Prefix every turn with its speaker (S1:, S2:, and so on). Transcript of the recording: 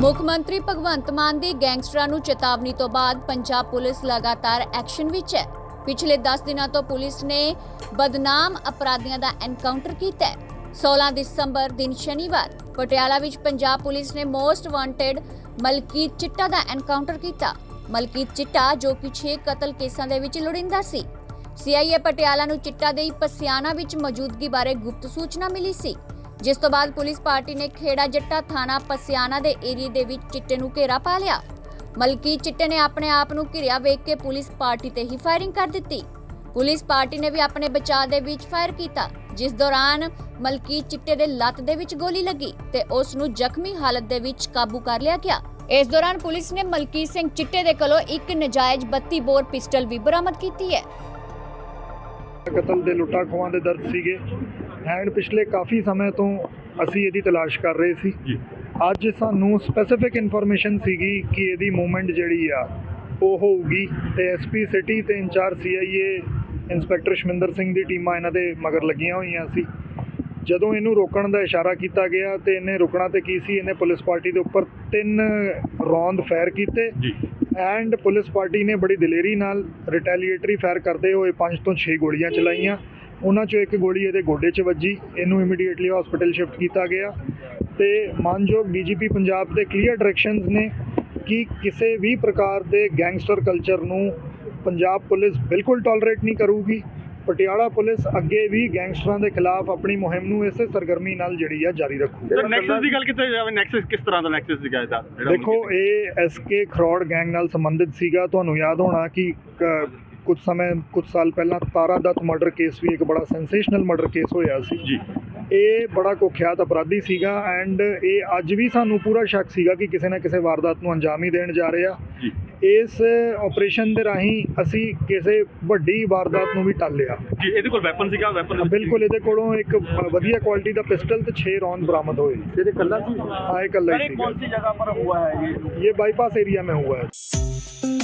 S1: ਮੁੱਖ ਮੰਤਰੀ ਭਗਵੰਤ ਮਾਨ ਦੀ ਗੈਂਗਸਟਰਾਂ ਨੂੰ ਚੇਤਾਵਨੀ ਤੋਂ ਬਾਅਦ ਪੰਜਾਬ ਪੁਲਿਸ ਲਗਾਤਾਰ ਐਕਸ਼ਨ ਵਿੱਚ ਹੈ। ਪਿਛਲੇ 10 ਦਿਨਾਂ ਤੋਂ ਪੁਲਿਸ ਨੇ ਬਦਨਾਮ ਅਪਰਾਧੀਆਂ ਦਾ ਐਨਕਾਊਂਟਰ ਕੀਤਾ ਹੈ। 16 ਦਸੰਬਰ ਦਿਨ ਸ਼ਨੀਵਾਰ ਪਟਿਆਲਾ ਵਿੱਚ ਪੰਜਾਬ ਪੁਲਿਸ ਨੇ ਮੋਸਟ ਵਾਂਟਡ ਮਲਕੀਤ ਚਿੱਟਾ ਦਾ ਐਨਕਾਊਂਟਰ ਕੀਤਾ। ਮਲਕੀਤ ਚਿੱਟਾ ਜੋ ਕਿ 6 ਕਤਲ ਕੇਸਾਂ ਦੇ ਵਿੱਚ ਲੋੜਿੰਦਾ ਸੀ। ਸੀਆਈਏ ਪਟਿਆਲਾ ਨੂੰ ਚਿੱਟਾ ਦੇ ਪਸਿਆਣਾ ਵਿੱਚ ਮੌਜੂਦਗੀ ਬਾਰੇ ਗੁਪਤ ਸੂਚਨਾ ਮਿਲੀ ਸੀ। ਜਿਸ ਤੋਂ ਬਾਅਦ ਪੁਲਿਸ ਪਾਰਟੀ ਨੇ ਖੇੜਾ ਜੱਟਾ ਥਾਣਾ ਪਸਿਆਣਾ ਦੇ ਏਰੀਏ ਦੇ ਵਿੱਚ ਚਿੱਟੇ ਨੂੰ ਘੇਰਾ ਪਾ ਲਿਆ। ਮਲਕੀਤ ਚਿੱਟੇ ਨੇ ਆਪਣੇ ਆਪ ਨੂੰ ਘਿਰਿਆ ਵੇਖ ਕੇ ਪੁਲਿਸ ਪਾਰਟੀ ਤੇ ਹੀ ਫਾਇਰਿੰਗ ਕਰ ਦਿੱਤੀ। ਪੁਲਿਸ ਪਾਰਟੀ ਨੇ ਵੀ ਆਪਣੇ ਬਚਾਅ ਦੇ ਵਿੱਚ ਫਾਇਰ ਕੀਤਾ, ਜਿਸ ਦੌਰਾਨ ਮਲਕੀਤ ਚਿੱਟੇ ਦੇ ਲੱਤ ਦੇ ਵਿੱਚ ਗੋਲੀ ਲੱਗੀ ਤੇ ਉਸ ਨੂੰ ਜ਼ਖਮੀ ਹਾਲਤ ਦੇ ਵਿੱਚ ਕਾਬੂ ਕਰ ਲਿਆ ਗਿਆ। ਇਸ ਦੌਰਾਨ ਪੁਲਿਸ ਨੇ ਮਲਕੀਤ ਸਿੰਘ ਚਿੱਟੇ ਦੇ ਕੋਲੋਂ ਇੱਕ ਨਜਾਇਜ਼ 32 ਬੋਰ ਪਿਸਟਲ ਵੀ ਬਰਾਮਦ ਕੀਤੀ ਹੈ।
S2: ਕਤਲ ਦੇ ਲੁੱਟਾਂ ਖੋਹਾਂ ਦੇ ਦਰਦ ਸੀਗੇ। ਐਂਡ ਪਿਛਲੇ ਕਾਫੀ ਸਮੇਂ ਤੋਂ ਅਸੀਂ ਇਹਦੀ ਤਲਾਸ਼ ਕਰ ਰਹੇ ਸੀ। ਅੱਜ ਸਾਨੂੰ ਸਪੈਸੀਫਿਕ ਇਨਫੋਰਮੇਸ਼ਨ ਸੀਗੀ ਕਿ ਇਹਦੀ ਮੂਵਮੈਂਟ ਜਿਹੜੀ ਆ ਉਹ ਹੋਊਗੀ। ਤੇ ਐਸਪੀ ਸਿਟੀ ਤੇ incharge CIA inspector Shaminder Singh ਦੀ ਟੀਮਾਂ ਇਹਨਾਂ ਦੇ ਮਗਰ ਲੱਗੀਆਂ ਹੋਈਆਂ ਸੀ। ਜਦੋਂ ਇਹਨੂੰ ਰੋਕਣ ਦਾ ਇਸ਼ਾਰਾ ਕੀਤਾ ਗਿਆ ਤੇ ਇਹਨੇ ਰੁਕਣਾ ਤੇ ਕੀ ਸੀ? ਇਹਨੇ ਪੁਲਿਸ ਪਾਰਟੀ ਦੇ ਉੱਪਰ ਤਿੰਨ ਰੌਂਦ ਫਾਇਰ ਕੀਤੇ।
S3: ਜੀ।
S2: ਐਂਡ ਪੁਲਿਸ ਪਾਰਟੀ ਨੇ ਬੜੀ ਦਲੇਰੀ ਨਾਲ ਰਿਟੈਲੀਏਟਰੀ ਫਾਇਰ ਕਰਦੇ ਹੋਏ 5 ਤੋਂ 6 ਗੋਲੀਆਂ ਚਲਾਈਆਂ। ਉਹਨਾਂ ਚੋਂ ਇੱਕ ਗੋਲੀ ਇਹਦੇ ਗੋਡੇ 'ਚ ਵੱਜੀ। ਇਹਨੂੰ ਇਮੀਡੀਏਟਲੀ ਹਸਪੀਟਲ ਸ਼ਿਫਟ ਕੀਤਾ ਗਿਆ ਤੇ ਮਾਨਯੋਗ ਡੀਜੀਪੀ ਪੰਜਾਬ ਦੇ ਕਲੀਅਰ ਡਾਇਰੈਕਸ਼ਨਸ ਨੇ ਕਿ ਕਿਸੇ ਵੀ ਪ੍ਰਕਾਰ ਦੇ ਗੈਂਗਸਟਰ ਕਲਚਰ ਨੂੰ ਪੰਜਾਬ ਪੁਲਿਸ ਬਿਲਕੁਲ ਟੋਲਰੇਟ ਨਹੀਂ ਕਰੂਗੀ। ਪਟਿਆਲਾ ਪੁਲਿਸ ਅੱਗੇ ਵੀ ਗੈਂਗਸਟਰਾਂ ਦੇ ਖਿਲਾਫ ਆਪਣੀ ਮੁਹਿੰਮ ਨੂੰ ਇਸੇ ਸਰਗਰਮੀ ਨਾਲ ਜਿਹੜੀ ਆ ਜਾਰੀ ਰੱਖੂ।
S3: ਸਰ ਨੈਕਸਸ ਦੀ ਗੱਲ ਕੀਤੀ ਜਾਵੇ? ਨੈਕਸਸ ਕਿਸ ਤਰ੍ਹਾਂ ਦਾ ਨੈਕਸਸ ਸੀਗਾ ਇਹਦਾ?
S2: ਦੇਖੋ ਇਹ ਐਸਕੇ ਖਰੋੜ ਗੈਂਗ ਨਾਲ ਸੰਬੰਧਿਤ ਸੀਗਾ। ਤੁਹਾਨੂੰ ਯਾਦ ਹੋਣਾ ਕਿ ਕੁਝ ਸਮੇਂ ਕੁਝ ਸਾਲ ਪਹਿਲਾਂ ਤਾਰਾ ਦੱਤ ਮਰਡਰ ਕੇਸ ਵੀ ਇੱਕ ਬੜਾ ਸੈਂਸੇਸ਼ਨਲ ਮਰਡਰ ਕੇਸ ਹੋਇਆ ਸੀ।
S3: ਜੀ।
S2: ਇਹ ਬੜਾ ਕੁਖਿਆਤ ਅਪਰਾਧੀ ਸੀਗਾ ਐਂਡ ਇਹ ਅੱਜ ਵੀ ਸਾਨੂੰ ਪੂਰਾ ਸ਼ੱਕ ਸੀਗਾ ਕਿ ਕਿਸੇ ਨਾ ਕਿਸੇ ਵਾਰਦਾਤ ਨੂੰ ਅੰਜਾਮ ਹੀ ਦੇਣ ਜਾ ਰਿਹਾ।
S3: ਜੀ।
S2: ਇਸ ਆਪਰੇਸ਼ਨ ਦੇ ਰਾਹੀਂ ਅਸੀਂ ਕਿਸੇ ਵੱਡੀ ਵਾਰਦਾਤ ਨੂੰ ਵੀ ਟਾਲਿਆ
S3: ਜੀ ਇਹਦੇ ਕੋਲ ਵੈਪਨ ਸੀਗਾ ਵੈਪਨ
S2: ਬਿਲਕੁਲ ਇਹਦੇ ਕੋਲੋਂ ਇੱਕ ਵਧੀਆ ਕੁਆਲਿਟੀ ਦਾ ਪਿਸਟਲ ਤੇ 6 ਰੌਂਦ ਬਰਾਮਦ ਹੋਏ
S3: ਇਹਦੇ ਕੱਲਾ ਸੀ
S2: ਹਾਂ ਇਹ ਇਕੱਲਾ ਹੀ ਸੀਗਾ
S3: सी जगह पर हुआ है ये
S2: ये बाईपास एरिया में हुआ है